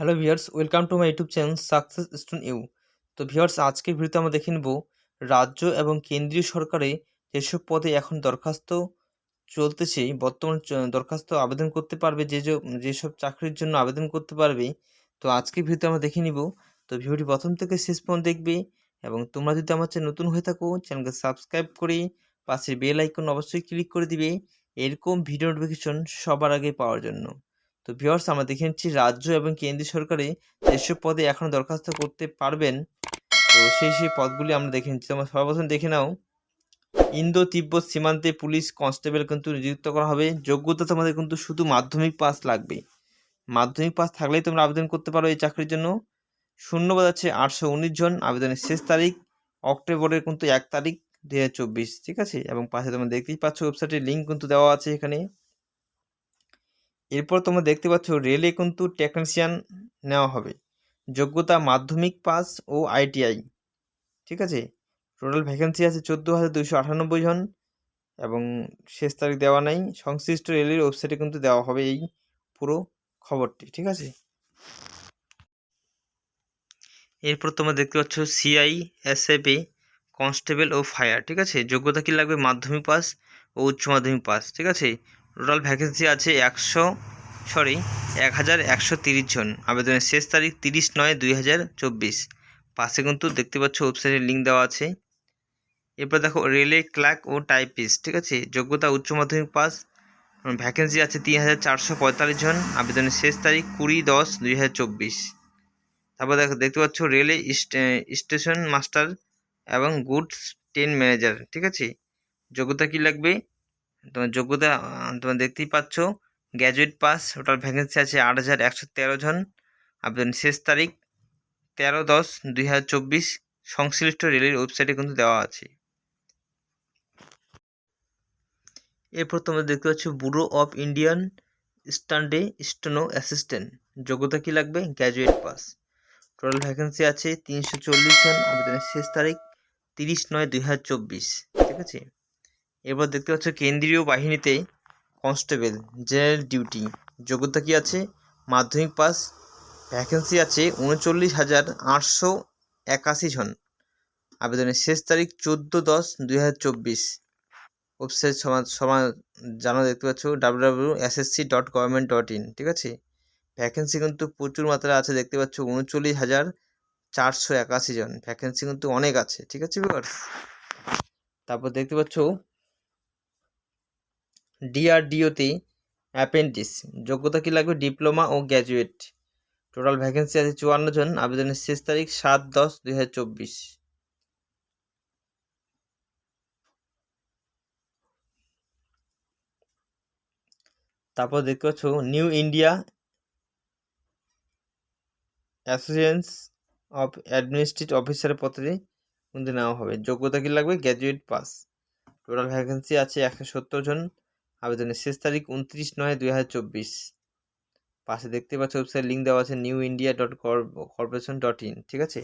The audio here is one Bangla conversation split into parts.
Hello viewers welcome to my YouTube channel success stone you তো ভিউয়ার্স আজকের ভিডিওতে আমরা দেখে নেব রাজ্য এবং কেন্দ্রীয় সরকারে যেসব পদে এখন দরখাস্ত চলতেছে, বর্তমান দরখাস্ত আবেদন করতে পারবে, যে যেসব চাকরির জন্য আবেদন করতে পারবে, তো আজকের ভিডিওতে আমরা দেখে নিব। তো ভিডিওটি প্রথম থেকে শেষ পর্যন্ত দেখবে এবং তোমরা যদি আমার চ্যানেল নতুন হয়ে থাকো চ্যানেলকে সাবস্ক্রাইব করে পাশের বেল আইকন অবশ্যই ক্লিক করে দিবে। এরকম ভিডিও নোটিফিকেশন সবার আগে পাওয়ার জন্য। তো ভিউয়ার্স আমরা দেখে নিচ্ছি রাজ্য এবং কেন্দ্রীয় সরকারে যেসব পদে এখন দরখাস্ত করতে পারবেন, তো সেই সেই পদগুলি আমরা দেখে নিচ্ছি। তোমরা সর্বপ্রথম দেখে নাও, ইন্দো তিব্বত সীমান্তে পুলিশ কনস্টেবল কিন্তু নিযুক্ত করা হবে। যোগ্যতা তোমাদের কিন্তু শুধু মাধ্যমিক পাস লাগবে মাধ্যমিক পাস থাকলেই তোমরা আবেদন করতে পারো এই চাকরির জন্য। শূন্যবাদ আছে আটশো উনিশ জন, আবেদনের শেষ তারিখ অক্টোবরের কিন্তু এক তারিখ দু হাজার চব্বিশ, ঠিক আছে? এবং পাশে তোমরা দেখতেই পাচ্ছ ওয়েবসাইটের লিঙ্ক কিন্তু দেওয়া আছে এখানে। এরপর তোমরা দেখতে পাচ্ছ রেলে কিন্তু টেকনিশিয়ান নেওয়া হবে। যোগ্যতা মাধ্যমিক পাস ও আইটিআই ঠিক আছে? টোটাল ভ্যাকেন্সি আছে চোদ্দ হাজার দুশো আটানব্বই জন এবং শেষ তারিখ দেওয়া নেই। সংশ্লিষ্ট রেলের ওয়েবসাইটে কিন্তু দেওয়া হবে এই পুরো খবরটি। ঠিক আছে? এরপর তোমরা দেখতে পাচ্ছ সিআই এসএফে কনস্টেবল ও ফায়ার ঠিক আছে? যোগ্যতা কী লাগবে? মাধ্যমিক পাস ও উচ্চ মাধ্যমিক পাস। ঠিক আছে? টোটাল ভ্যাকেন্সি আছে একশো সরি এক হাজার একশো তিরিশ জন। আবেদনের শেষ তারিখ তিরিশ নয় দুই হাজার চব্বিশ। পাশে কিন্তু দেখতে পাচ্ছ ওয়েবসাইটের লিঙ্ক দেওয়া আছে। এরপর দেখো রেলে ক্লার্ক ও টাইপিস্ট ঠিক আছে? যোগ্যতা উচ্চ মাধ্যমিক পাস ভ্যাকেন্সি আছে তিন হাজার চারশো পঁয়তাল্লিশ জন। আবেদনের শেষ তারিখ কুড়ি দশ দুই হাজার চব্বিশ। তারপর দেখো, দেখতে পাচ্ছ রেলে স্টেশন মাস্টার এবং গুডস ট্রেন ম্যানেজার ঠিক আছে? যোগ্যতা কী লাগবে? তোমার যোগ্যতা তোমরা দেখতেই পাচ্ছ। গ্র্যাজুয়েট পাস টোটাল ভ্যাকেন্সি আছে আট হাজার একশো তেরো জন। আবেদন শেষ তারিখ তেরো দশ দুই হাজার চব্বিশ। সংশ্লিষ্ট রেলের ওয়েবসাইটে কিন্তু দেওয়া আছে। এরপর তোমরা দেখতে পাচ্ছ bureau of Indian standards steno assistant. যোগ্যতা কী লাগবে? গ্র্যাজুয়েট পাস টোটাল ভ্যাকেন্সি আছে তিনশো চল্লিশ জন। আবেদনের শেষ তারিখ তিরিশ নয় দুই হাজার চব্বিশ। ঠিক আছে? এরপর দেখতে পাচ্ছ কেন্দ্রীয় বাহিনীতে কনস্টেবল, জেনারেল ডিউটি। যোগ্যতা কী আছে? মাধ্যমিক পাস, ভ্যাকেন্সি আছে উনচল্লিশ হাজার আটশো একাশি জন। আবেদনের শেষ তারিখ চোদ্দ দশ দুই হাজার চব্বিশ। ওয়েবসাইট সমাজ সমাজ জানা দেখতে পাচ্ছ W W SSC dot government dot in, ঠিক আছে? ভ্যাকেন্সি কিন্তু প্রচুর মাত্রায় আছে, দেখতে পাচ্ছ উনচল্লিশ হাজার চারশো একাশি জন। ভ্যাকেন্সি কিন্তু অনেক আছে, ঠিক আছে তারপর দেখতে পাচ্ছ ডিআরডিওতে অ্যাপেন্টিস যোগ্যতা কী লাগবে? ডিপ্লোমা ও গ্র্যাজুয়েট টোটাল ভ্যাকেন্সি আছে চুয়ান্ন জন। আবেদনের শেষ তারিখ সাত দশ দুই হাজার চব্বিশ। তারপর দেখতে পাচ্ছ new India associations of administrative অফিসারের পদে কিন্তু নেওয়া হবে। যোগ্যতা কী লাগবে? গ্র্যাজুয়েট পাস টোটাল ভ্যাকেন্সি আছে একশো সত্তর জন। আবেদনের শেষ তারিখ উনত্রিশ নয় দুই হাজার চব্বিশ। পাশে দেখতে পাচ্ছ ওয়েবসাইট লিঙ্ক দেওয়া আছে new India dot corporation dot in ঠিক আছে?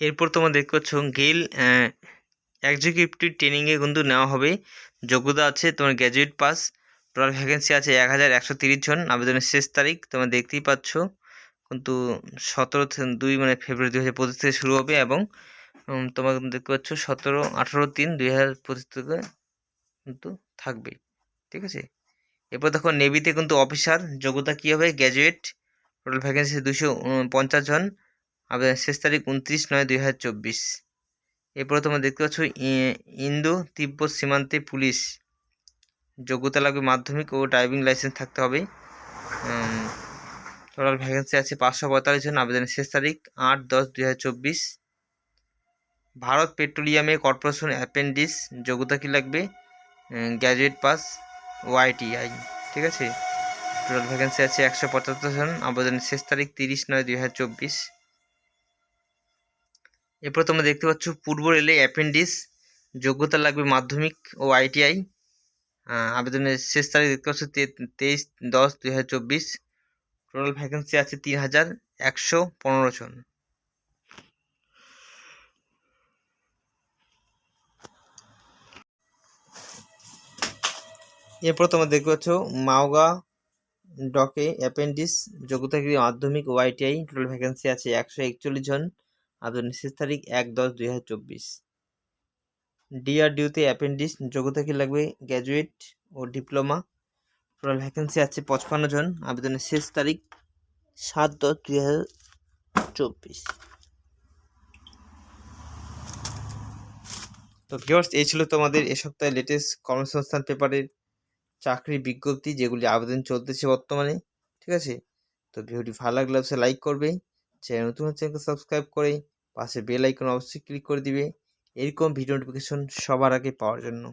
এরপর তোমরা দেখতে পাচ্ছ গেল এক্সিকিউটিভ ট্রেনিংয়ে কিন্তু নেওয়া হবে। যোগ্যতা আছে তোমার গ্র্যাজুয়েট পাস টোটাল ভ্যাকেন্সি আছে এক হাজার একশো তিরিশ জন। আবেদনের শেষ তারিখ তোমরা দেখতেই পাচ্ছ কিন্তু সতেরো দুই মানে ফেব্রুয়ারি দু হাজার পঁচিশ থেকে শুরু হবে এবং কিন্তু দেখতে পাচ্ছ সতেরো, আঠারো, তিন দুই হাজার পঁচিশ থেকে কিন্তু থাকবে ঠিক আছে? এরপর দেখো নেভিতে কিন্তু অফিসার যোগ্যতা কী হবে? গ্র্যাজুয়েট টোটাল ভ্যাকেন্সি দুশো পঞ্চাশ জন শেষ তারিখ উনত্রিশ নয় দুই হাজার চব্বিশ। এরপরে তোমরা দেখতে পাচ্ছ ইন্দো, তিব্বত সীমান্তে পুলিশ, যোগ্যতা লাগবে মাধ্যমিক ও ড্রাইভিং লাইসেন্স থাকতে হবে। টোটাল ভ্যাকেন্সি আছে পাঁচশো পঁয়তাল্লিশ জন, আবেদনের শেষ তারিখ আট দশ দুই হাজার চব্বিশ। ভারত পেট্রোলিয়ামে কর্পোরেশন অ্যাপেন্ডিস যোগ্যতা কী লাগবে? গ্র্যাজুয়েট পাস ও আইটিআই ঠিক আছে? টোটাল ভ্যাকেন্সি আছে একশো পঁচাত্তর জন, আবেদনের শেষ তারিখ তিরিশ নয় দুই হাজার চব্বিশ। এরপর তোমরা দেখতে পাচ্ছ পূর্ব রেলে অ্যাপেন্ডিস যোগ্যতা লাগবে মাধ্যমিক ও আইটিআই আবেদনের শেষ তারিখ দেখতে পাচ্ছ তেইশ দশ দুই হাজার চব্বিশ। টোটাল ভ্যাকেন্সি আছে তিন হাজার একশো পনেরো জন। এরপর তোমরা দেখতে পাচ্ছ মাওগা ডকে অ্যাপেন্ডিস যোগ্যতাগিরি মাধ্যমিক ও আইটিআই টোটাল ভ্যাকেন্সি আছে একশো একচল্লিশ জন আবেদনের শেষ তারিখ এক দশ দুই হাজার চব্বিশ। ডিআরডিউতে অ্যাপেন্ডিস যোগ্যতা কি লাগবে গ্র্যাজুয়েট ও ডিপ্লোমা, টোটাল ভ্যাকেন্সি আছে পঁচপান্ন জন আবেদনের শেষ তারিখ সাত দশ দুই হাজার চব্বিশ। তো ভিউয়ার্স এই ছিল তোমাদের এ সপ্তাহে লেটেস্ট কর্মসংস্থান পেপারের চাকরি বিজ্ঞপ্তি যেগুলি আবেদন চলতেছে বর্তমানে, ঠিক আছে? তো ভিডিওটি ভালো লাগলে অবশ্যই লাইক করবে, চ্যানেল নতুন চ্যানেলকে সাবস্ক্রাইব করে পাশে বেল আইকন অবশ্যই ক্লিক করে দিবে। এরকম ভিডিও নোটিফিকেশন সবার আগে পাওয়ার জন্য।